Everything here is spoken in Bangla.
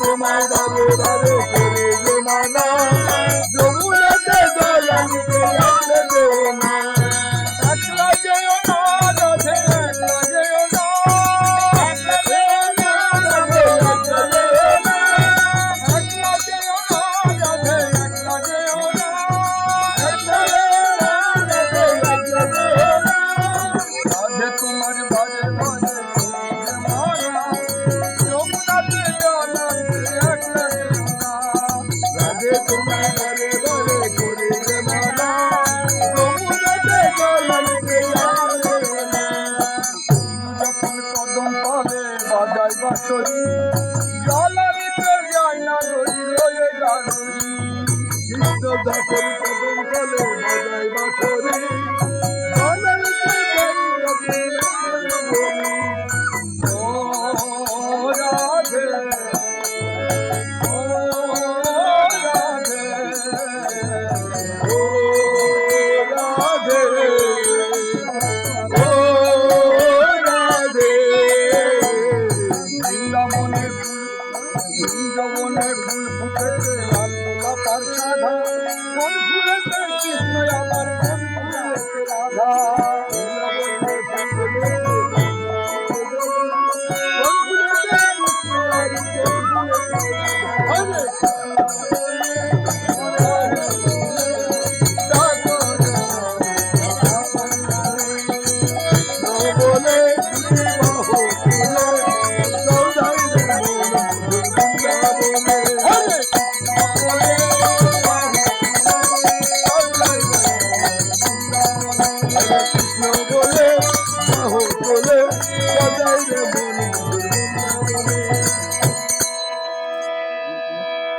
তোমায় দাবো দাবো করে জমানা। বাসরি জল আমি তোর যাই না ধরি রয়ে গাড়ি কৃষ্ণ যখন কদম চলে বাজায় বাসরি জল আমি তোর যাই রবে Yeah. যৌবনের ফুল ফুটেছে লাল গোলা কৃষ্ণ আবার রাধা।